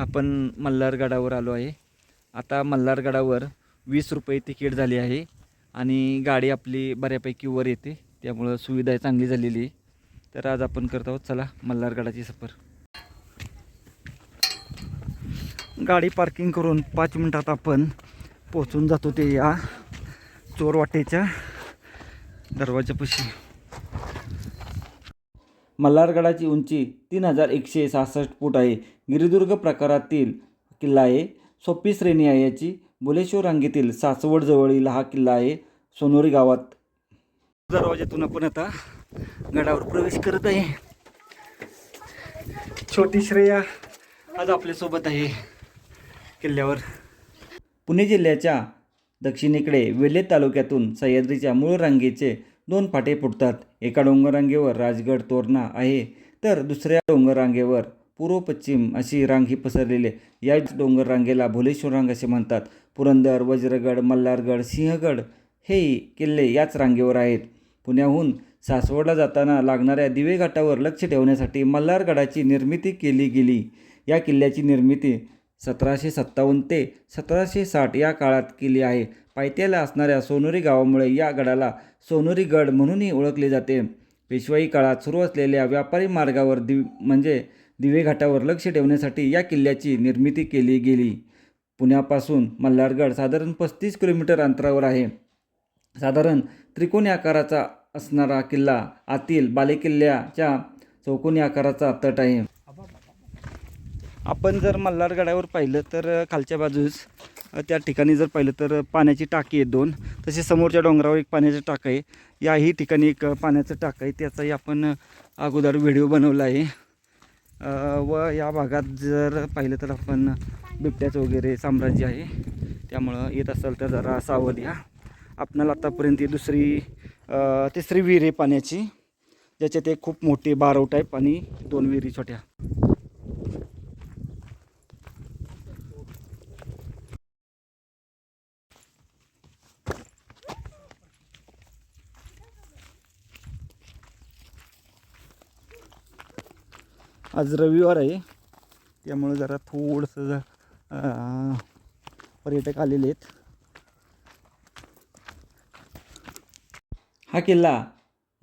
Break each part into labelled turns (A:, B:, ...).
A: आपण मल्हारगडावर आलो आहे. आता मल्हारगडावर वीस रुपये तिकीट झाली आहे आणि गाडी आपली बऱ्यापैकी वर येते. त्यामुळं सुविधा चांगली झालेली आहे. तर आज आपण करत आहोत चला मल्हारगडाची सफर. गाडी पार्किंग करून पाच मिनटात आपण पोचून जातो ते या चोरवाटेच्या दरवाजापाशी. मल्हारगडाची उंची तीन हजार एकशे सहासष्ट फूट आहे. गिरिदुर्ग प्रकारातील किल्ला आहे. सोपी श्रेणी आहे याची. बुलेश्वर रांगेतील सासवडजवळील हा किल्ला आहे. सोनोरी गावात. दरवाज्यातून आपण आता गडावर प्रवेश करत आहे. छोटी श्रेया आज आपल्यासोबत आहे किल्ल्यावर. पुणे जिल्ह्याच्या दक्षिणेकडे वेल्हे तालुक्यातून सह्याद्रीच्या मूळ रांगेचे दोन फाटे फुटतात. एका डोंगररांगेवर राजगड तोरणा आहे तर दुसऱ्या डोंगररांगेवर पूर्व पश्चिम अशी रांग ही पसरलेली. याच या भोलेश्वर रांग असे म्हणतात. पुरंदर वज्रगड मल्हारगड सिंहगड हे किल्ले याच रांगेवर आहेत. पुण्याहून सासवडला जाताना लागणाऱ्या दिवे घाटावर लक्ष ठेवण्यासाठी मल्हारगडाची निर्मिती केली गेली. या किल्ल्याची निर्मिती सतराशे सत्तावन्न ते सतराशे साठ या काळात केली आहे. पायथ्याला असणाऱ्या सोनोरी गावामुळे या गडाला सोनोरी गड म्हणूनही ओळखले जाते. पेशवाई काळात सुरू असलेल्या व्यापारी मार्गावर दिव म्हणजे दिवे घाटावर लक्ष ठेवण्यासाठी या किल्ल्याची निर्मिती केली गेली. पुण्यापासून मल्हारगड साधारण पस्तीस किलोमीटर अंतरावर आहे. साधारण त्रिकोणी आकाराचा असणारा किल्ला आतील बालेकिल्ल्याच्या चौकोनी आकाराचा तट आहे. आपण जर मल्हारगडावर पाहिलं तर खालच्या बाजूस त्या ठिकाणी जर पाहिलं तर पाण्याची टाकी आहे दोन. तसे समोरच्या डोंगरावर एक पाण्याचं टाकं आहे. याही ठिकाणी एक पाण्याचं टाकं आहे. त्याचाही आपण अगोदर व्हिडिओ बनवला आहे. व या भागात जर पाहिलं तर आपण बिबट्याचं वगैरे साम्राज्य आहे. त्यामुळं येत असाल तर जरा सावध या. आपणाला आत्तापर्यंत दुसरी तिसरी विहीर आहे पाण्याची. ज्याच्यात एक खूप मोठी बारव आहे आणि दोन विहिरी छोट्या. आज रविवार आहे. त्यामुळे जरा थोडंसं अं, पर्यटक आलेले आहेत. हा किल्ला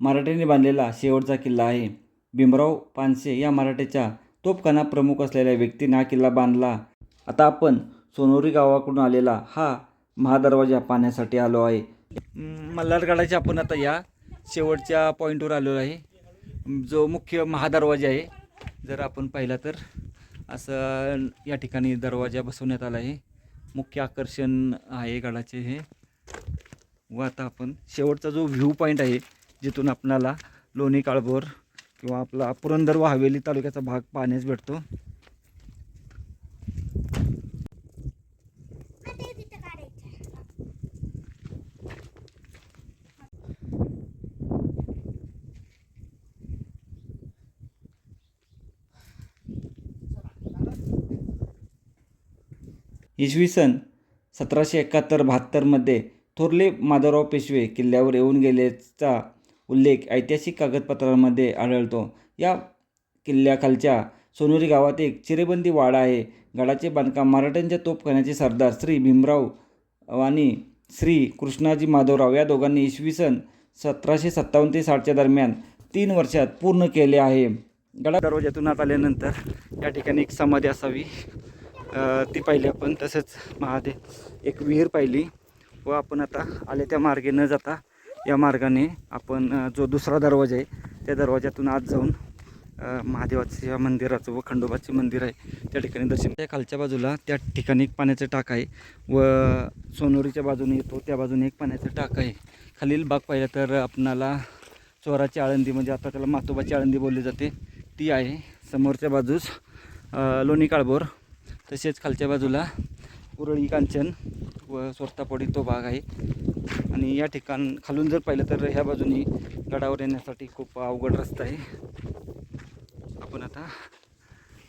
A: मराठ्यांनी बांधलेला शेवटचा किल्ला आहे. भीमराव पानसे या मराठ्याच्या तोपखाना प्रमुख असलेल्या व्यक्तीने हा किल्ला बांधला. आता आपण सोनोरी गावाकडून आलेला हा महादरवाजा पाहण्यासाठी आलो आहे. मल्हारगडाच्या आपण आता या शेवटच्या पॉईंटवर आलो आहे. जो मुख्य महादरवाजा आहे जर आपण पाहिला तर असं या ठिकाणी दरवाजा बसवण्यात आला आहे. मुख्य आकर्षण आहे गडाचे हे. व आता आपण शेवटचा जो व्ह्यू पॉईंट आहे जिथून आपणाला लोणी काळभोर किंवा आपला पुरंदर व हवेली तालुक्याचा भाग पाहण्यास भेटतो. इसवी सन सतराशे एकाहत्तर बहात्तरमध्ये थोरले माधवराव पेशवे किल्ल्यावर येऊन गेल्याचा उल्लेख ऐतिहासिक कागदपत्रांमध्ये आढळतो. या किल्ल्याखालच्या सोनोरी गावात एक चिरेबंदी वाडा आहे. गडाचे बांधकाम मराठ्यांच्या तोफखान्याचे सरदार श्री भीमराव आणि श्री कृष्णाजी माधवराव या दोघांनी इसवी सन सतराशे सत्तावन्न ते साठच्या दरम्यान तीन वर्षात पूर्ण केले आहे. गडा दरवाज्यातून आत आल्यानंतर या ठिकाणी एक समाधी असावी. ती पाहिली आपण तसंच महादेव एक विहीर पाहिली व आपण आता आले त्या मार्गे न जाता या मार्गाने आपण जो दुसरा दरवाजा आहे त्या दरवाज्यातून आत जाऊन महादेवाचं महादेवाच्या मंदिराचं व खंडोबाचे मंदिर आहे त्या ठिकाणी दर्शन त्या खालच्या बाजूला त्या ठिकाणी एक पाण्याचं टाक आहे व सोनोरीच्या बाजूने येतो त्या बाजूने एक पाण्याचं टाक आहे. खालील भाग पाहिला तर आपणाला चोराची आळंदी म्हणजे आता त्याला मातोबाची आळंदी बोलली जाते ती आहे समोरच्या बाजूस लोणी काळभोर. तसेच खालच्या बाजूला उरळी कांचन व सोरतापडी तो भाग आहे. आणि या ठिकाण खालून जर पाहिलं तर ह्या बाजूनी गडावर येण्यासाठी खूप अवघड रस्ता आहे. आपण आता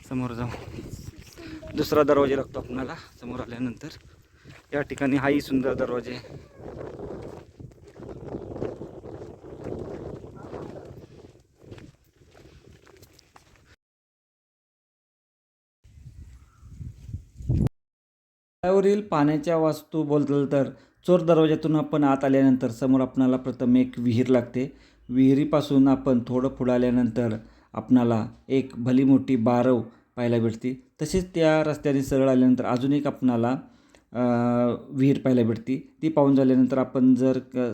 A: समोर जाऊ. दुसरा दरवाजा लागतो आपणाला समोर आल्यानंतर. या ठिकाणी हाही सुंदर दरवाजे रस्त्यावरील पाण्याच्या वास्तू बोलताल तर चोर दरवाजातून आपण आत आल्यानंतर समोर आपणाला प्रथम एक विहीर लागते. विहिरीपासून आपण थोडं पुढं आल्यानंतर आपणाला एक भली मोठी बारव पाहायला भेटते. तसेच त्या रस्त्याने सरळ आल्यानंतर अजून एक आपणाला विहीर पाहायला भेटते. ती पाहून झाल्यानंतर आपण जर क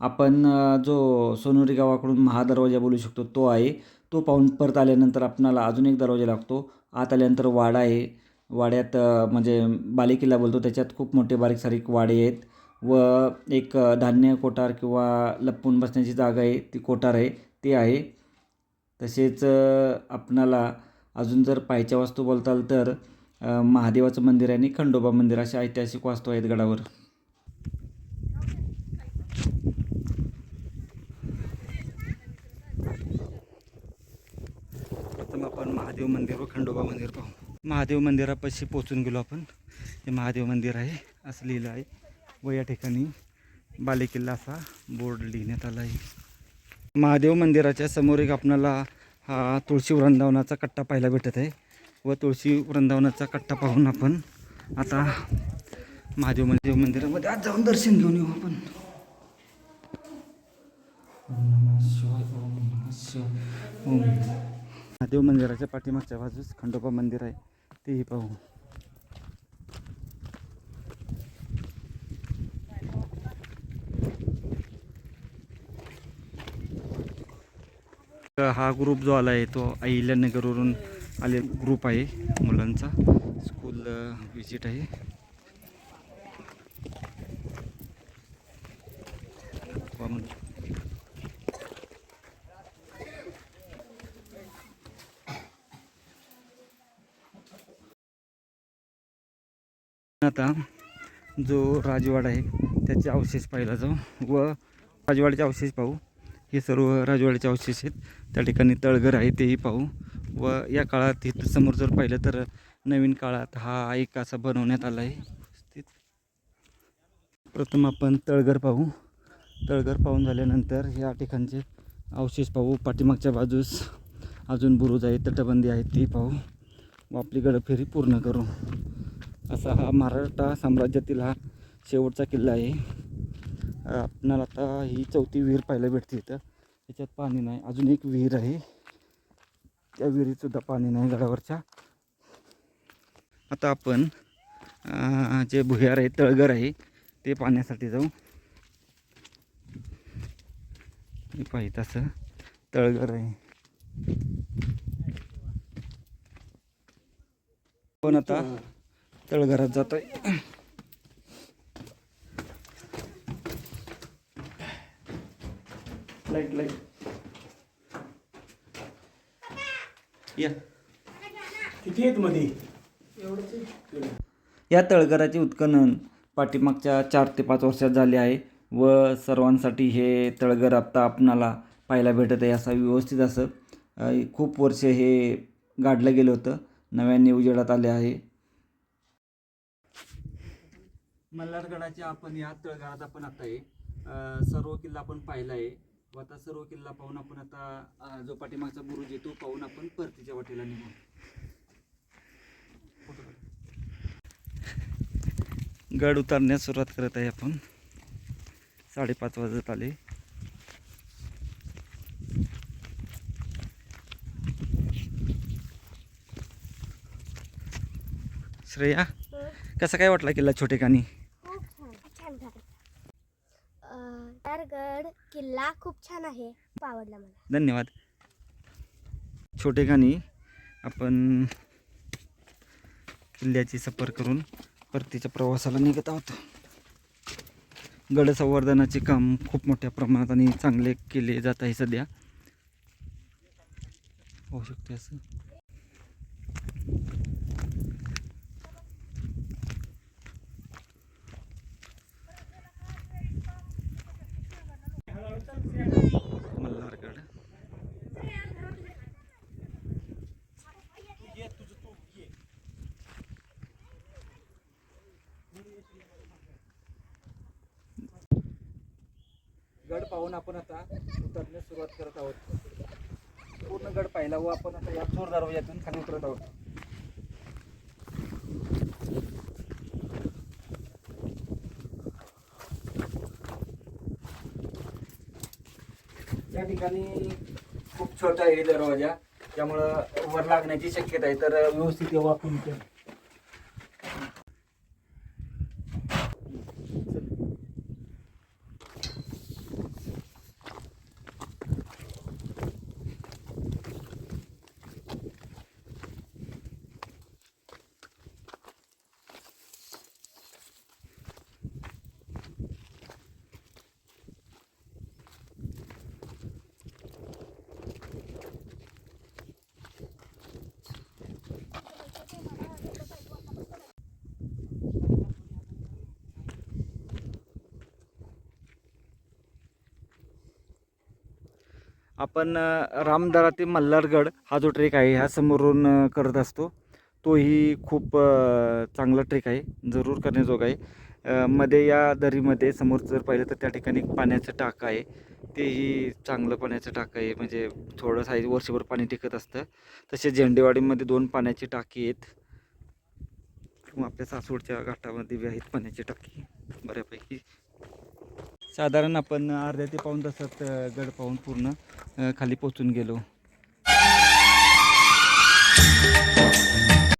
A: आपण जो सोनोरी गावाकडून महादरवाजा बोलू शकतो तो आहे. तो पाहून परत आल्यानंतर आपणाला अजून एक दरवाजा लागतो. आत आल्यानंतर वाडा आहे. वाड्यात म्हणजे बालेकिल्ला बोलतो त्याच्यात खूप मोठे बारीक सारीक वाडे आहेत व एक धान्य कोठार किंवा लपून बसण्याची जागा आहे ती कोठार आहे ती आहे. तसेच आपणाला अजून जर पाहायच्या वस्तू बोलताल तर महादेवाचं मंदिर आहे आणि खंडोबा मंदिर अशा ऐतिहासिक वास्तू आहेत गडावर प्रथम आपण महादेव मंदिर व खंडोबा मंदिर पाहू महादेव मंदिरापाशी पोचून गेलो आपण. हे महादेव मंदिर आहे. असं लिहिलं आहे. व या ठिकाणी बालेकिल्ला असा बोर्ड लिहिण्यात आला आहे. महादेव मंदिराच्या समोर एक आपणाला हा तुळशी वृंदावनाचा कट्टा पाहायला भेटत आहे. व तुळशी वृंदावनाचा कट्टा पाहून आपण आता महादेव महादेव मंदिरामध्ये आज जाऊन दर्शन घेऊन येऊ आपण. महादेव मंदिराच्या पाठीमागच्या बाजूस खंडोबा मंदिर आहे. तेही पाहू. हा ग्रुप जो आला आहे तो अहिल्यानगरवरून आले ग्रुप आहे मुलांचा. स्कूल विजिट आहे. आता जो राजवाडा आहे त्याचे अवशेष पाहिला जाऊ. व राजवाड्याचे अवशेष पाहू. हे सर्व राजवाड्याचे अवशेष आहेत. त्या ठिकाणी तळघर आहे तेही पाहू. व या काळात इथं समोर जर पाहिलं तर नवीन काळात हा एक असा बनवण्यात आला आहे. प्रथम आपण तळघर पाहू. तळघर पाहून झाल्यानंतर या ठिकाणचे अवशेष पाहू. पाठीमागच्या बाजूस अजून बुरुज आहे तटबंदी आहे ती पाहू. व आपली गडफेरी पूर्ण करू. असा हा महाराष्ट्र साम्राज्यातील हा शेवटचा किल्ला आहे. आपणाला आता ही चौथी विहीर पाहायला भेटते इथं. त्याच्यात पाणी नाही. अजून एक विहीर आहे. त्या विहिरीतसुद्धा पाणी नाही गडावरच्या. आता आपण जे भुयार आहे तळघर आहे ते पाहण्यासाठी जाऊ. हे पाहिजे तसं तळघर आहे. पण आता तळघरात जातोय. लाइट लाइट या.
B: किती आहेत मध्ये
A: या तळघराचे उत्खनन पाठीमागच्या चार ते पाच वर्षात झाले आहे व सर्वांसाठी हे तळघर आत्ता आपणाला पाहायला भेटत आहे असं व्यवस्थित असं खूप वर्ष हे गाडलं गेलं होतं. नव्याने उजेडात आले आहे. मल्हारगडाच्या आपण या तळघरात आपण आता आहे. सर्व किल्ला आपण पाहिला आहे. व आता सर्व किल्ला पाहून आपण आता जो पाठीमागचा बुरुज आहे तो पाहून आपण परतीच्या वाटेला निघू गड उतारण्यास सुरुवात करत आहे आपण. साडेपाच वाजत आले. श्रेया कसा काय वाटला किल्ला छोटेखानी
C: खूप छान छान झालं तारगड किल्ला खूप छान आहे. खूप आवडला मला.
A: धन्यवाद. छोटेखानी आपण किल्ल्याची सफर करून परतीच्या प्रवासाला निघत आहोत. गड संवर्धनाचे काम खूप मोठ्या प्रमाणात आणि चांगले केले जात आहे सध्या. होऊ शकते असं. गड पाहून आपण आता उतरण्यास सुरुवात करत आहोत. पूर्ण गड पाहिला व आपण आता या चोर दरवाज्यातून खाली उतरत आहोत. या ठिकाणी खूप छोटा आहे दरवाजा. त्यामुळं वर लागण्याची शक्यता आहे तर व्यवस्थित
B: वापरून
A: आपण रामदरा ते मल्हारगड हा जो ट्रेक आहे ह्या समोरून करत असतो. तोही खूप चांगला ट्रेक आहे जरूर करण्याजोगा आहे. मध्ये या दरीमध्ये समोर जर पाहिलं तर त्या ठिकाणी पाण्याचं टाकं आहे. तेही चांगलं पाण्याचं टाकं आहे म्हणजे थोडं साईज वर्षभर पाणी टिकत असतं. तसे झेंडेवाडीमध्ये दोन पाण्याची टाकी आहेत. किंवा आपल्या सासवडच्या घाटामध्ये बी आहेत पाण्याची टाकी बऱ्यापैकी. साधारण आपण अर्ध्या ते पाऊण तासात गड पाहून पूर्ण खाली पोचून गेलो.